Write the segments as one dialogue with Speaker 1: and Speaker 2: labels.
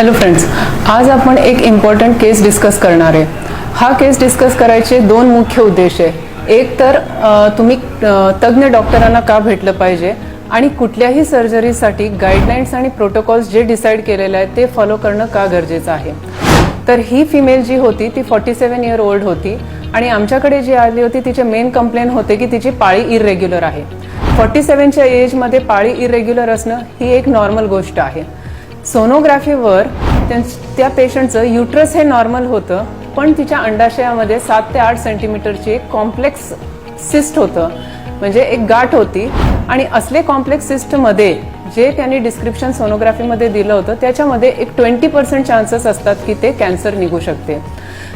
Speaker 1: Hello friends आज आपण एक इम्पॉर्टंट केस डिस्कस करणार आहे. हा केस डिस्कस करायचे दोन मुख्य उद्देश आहे. एक तर तुम्ही तज्ज्ञ डॉक्टरांना का भेटलं पाहिजे आणि कुठल्याही सर्जरीसाठी गाईडलाईन्स आणि प्रोटोकॉल्स जे डिसाईड केलेले आहेत ते फॉलो करणं का गरजेचं आहे? तर ही फिमेल जी होती ती फॉर्टी सेवन इयर ओल्ड होती आणि आमच्याकडे जी आली होती तिचे मेन कंप्लेन होते की तिची पाळी इरेग्युलर आहे. फॉर्टी सेवनच्या एजमध्ये पाळी इरेग्युलर असणं ही एक नॉर्मल गोष्ट आहे. सोनोग्राफीवर त्या पेशंटचं युट्रस हे नॉर्मल होतं पण तिच्या अंडाशयामध्ये सात ते आठ सेंटीमीटरची एक कॉम्प्लेक्स सिस्ट होतं. म्हणजे एक गाठ होती. आणि असले कॉम्प्लेक्स सिस्टमध्ये जे त्यांनी डिस्क्रिप्शन सोनोग्राफीमध्ये दिलं होतं त्याच्यामध्ये एक ट्वेंटी पर्सेंट चान्सेस असतात की ते कॅन्सर निघू शकते.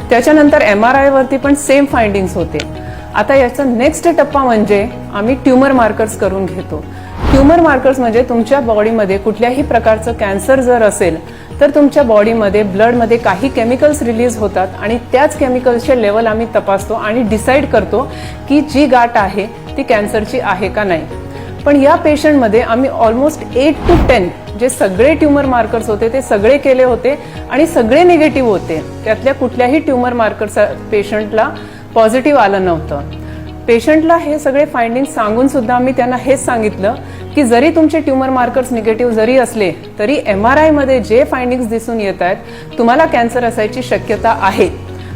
Speaker 1: त्याच्यानंतर एम आर आयवरती पण सेम फाइंडिंग्स होते. आता याचा नेक्स्ट टप्पा म्हणजे आम्ही ट्युमर मार्कर्स करून घेतो. ट्युमर मार्कर्स म्हणजे तुमच्या बॉडीमध्ये कुठल्याही प्रकारचं कॅन्सर जर असेल तर तुमच्या बॉडीमध्ये ब्लडमध्ये काही केमिकल्स रिलीज होतात आणि त्याच केमिकल्सचे लेवल आम्ही तपासतो आणि डिसाईड करतो की जी गाठ आहे ती कॅन्सरची आहे का नाही. पण या पेशंटमध्ये आम्ही ऑलमोस्ट एट टू टेन जे सगळे ट्युमर मार्कर्स होते ते सगळे केले होते आणि सगळे निगेटिव्ह होते. त्यातल्या कुठल्याही ट्युमर मार्कर्स पेशंटला पॉझिटिव्ह आलं नव्हतं. पेशंटला हे सगळे फाइंडिंग सांगून सुद्धा आम्ही त्यांना हेच सांगितलं की जरी तुमचे ट्युमर मार्कर्स निगेटिव्ह जरी असले तरी एम आर आयमध्ये जे फाइंडिंग्स दिसून येत आहेत तुम्हाला कॅन्सर असायची शक्यता आहे.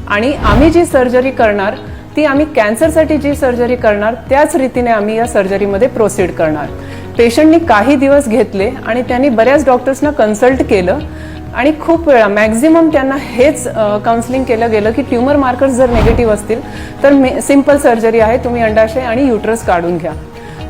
Speaker 1: आणि आम्ही जी सर्जरी करणार ती आम्ही कॅन्सरसाठी जी सर्जरी करणार त्याच रीतीने आम्ही या सर्जरीमध्ये प्रोसीड करणार. पेशंटनी काही दिवस घेतले आणि त्यांनी बऱ्याच डॉक्टर्सना कन्सल्ट केलं. आणि खूप वेळा मॅक्झिमम त्यांना हेच काउन्सिलिंग केलं गेलं की ट्युमर मार्कर्स जर निगेटिव्ह असतील तर सिंपल सर्जरी आहे तुम्ही अंडाशय आणि युट्रस काढून घ्या.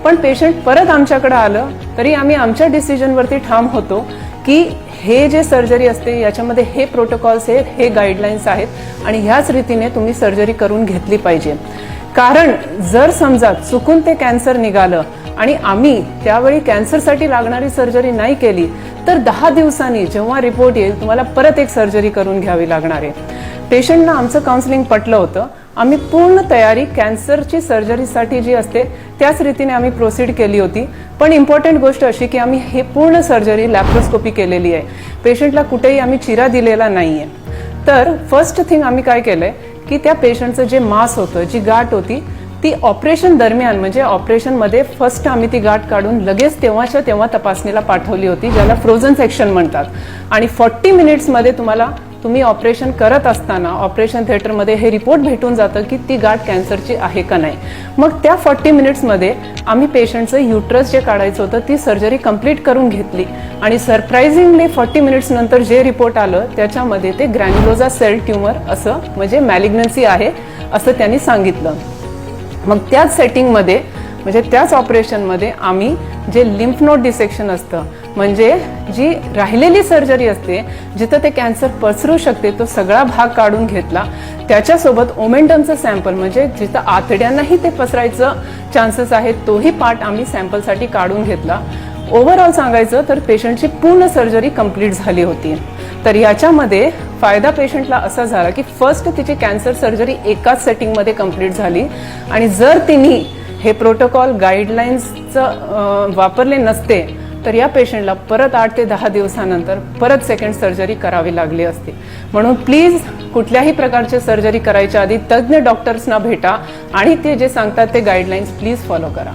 Speaker 1: पण पेशंट परत आमच्याकडे आलं तरी आम्ही आमच्या डिसिजनवरती ठाम होतो की हे जे सर्जरी असते याच्यामध्ये हे प्रोटोकॉल्स आहेत हे गाईडलाईन्स आहेत आणि ह्याच रीतीने तुम्ही सर्जरी करून घेतली पाहिजे. कारण जर समजा चुकून ते कॅन्सर निघालं आणि आम्ही त्यावेळी कॅन्सरसाठी लागणारी सर्जरी नाही केली तर दहा दिवसांनी जेव्हा रिपोर्ट येईल तुम्हाला परत एक सर्जरी करून घ्यावी लागणार आहे. पेशंटना आमचं काउन्सिलिंग पटलं होतं आम्ही पूर्ण तयारी कॅन्सरची सर्जरीसाठी जी असते त्याच रीतीने आम्ही प्रोसीड केली होती. पण इम्पॉर्टंट गोष्ट अशी की आम्ही हे पूर्ण सर्जरी लॅप्रोस्कोपी केलेली आहे. पेशंटला कुठेही आम्ही चिरा दिलेला नाही आहे तर फर्स्ट थिंग आम्ही काय केलंय की त्या पेशंटचं जे मास होतं जी गाठ होती ती ऑपरेशन दरम्यान म्हणजे ऑपरेशनमध्ये फर्स्ट आम्ही ती गाठ काढून लगेच तेव्हाच्या तेव्हा तपासणीला पाठवली होती ज्याला फ्रोझन सेक्शन म्हणतात. आणि फॉर्टी मिनिट्समध्ये तुम्हाला तुम्ही ऑपरेशन करत असताना ऑपरेशन थिएटरमध्ये हे रिपोर्ट भेटून जातं की ती गाठ कॅन्सरची आहे का नाही. मग त्या फॉर्टी मिनिट्समध्ये आम्ही पेशंटचं युट्रस जे काढायचं होतं ती सर्जरी कंप्लीट करून घेतली. आणि सरप्राइझिंगली फॉर्टी मिनिट्स नंतर जे रिपोर्ट आलं त्याच्यामध्ये ते ग्रॅन्युलोजा सेल ट्युमर असं म्हणजे मॅलिग्नन्सी आहे असं त्यांनी सांगितलं. मग त्याच सेटिंगमध्ये म्हणजे त्याच ऑपरेशनमध्ये आम्ही जे लिम्फ नोट डिसेक्शन असतं म्हणजे जी राहिलेली सर्जरी असते जिथं ते कॅन्सर पसरू शकते तो सगळा भाग काढून घेतला. त्याच्यासोबत ओमेंटमचं सॅम्पल म्हणजे जिथं आतड्यांनाही ते पसरायचं चान्सेस आहेत तोही पार्ट आम्ही सॅम्पलसाठी काढून घेतला. ओव्हरऑल सांगायचं तर पेशंटची पूर्ण सर्जरी कंप्लीट झाली होती. तर याच्यामध्ये फायदा पेशंटला असा झाला की फर्स्ट तिची कॅन्सर सर्जरी एकाच सेटिंगमध्ये कंप्लीट झाली. आणि जर तिने हे प्रोटोकॉल गाईडलाईन्सचं वापरले नसते तर या पेशंटला परत आठ ते दहा दिवसानंतर परत सेकंड सर्जरी करावी लागली असती. म्हणून प्लीज कुठल्याही प्रकारचे सर्जरी करायच्या आधी तज्ज्ञ डॉक्टर्सना भेटा आणि ते जे सांगतात ते गाईडलाईन्स प्लीज फॉलो करा.